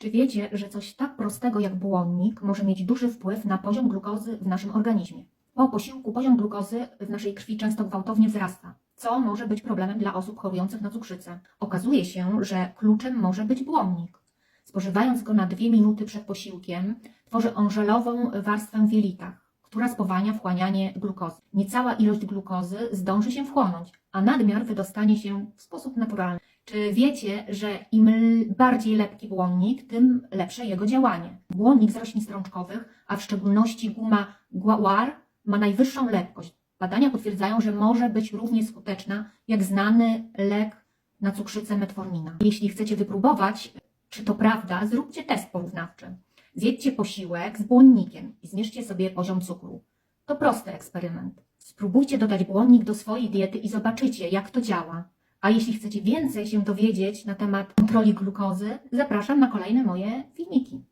Czy wiecie, że coś tak prostego jak błonnik może mieć duży wpływ na poziom glukozy w naszym organizmie? Po posiłku poziom glukozy w naszej krwi często gwałtownie wzrasta, co może być problemem dla osób chorujących na cukrzycę. Okazuje się, że kluczem może być błonnik. Spożywając go na dwie minuty przed posiłkiem, tworzy on żelową warstwę w jelitach, która spowalnia wchłanianie glukozy. Niecała ilość glukozy zdąży się wchłonąć, a nadmiar wydostanie się w sposób naturalny. Czy wiecie, że im bardziej lepki błonnik, tym lepsze jego działanie? Błonnik z roślin strączkowych, a w szczególności guma guar, ma najwyższą lepkość. Badania potwierdzają, że może być równie skuteczna jak znany lek na cukrzycę metformina. Jeśli chcecie wypróbować, czy to prawda, zróbcie test porównawczy. Zjedźcie posiłek z błonnikiem i zmierzcie sobie poziom cukru. To prosty eksperyment. Spróbujcie dodać błonnik do swojej diety i zobaczycie, jak to działa. A jeśli chcecie więcej się dowiedzieć na temat kontroli glukozy, zapraszam na kolejne moje filmiki.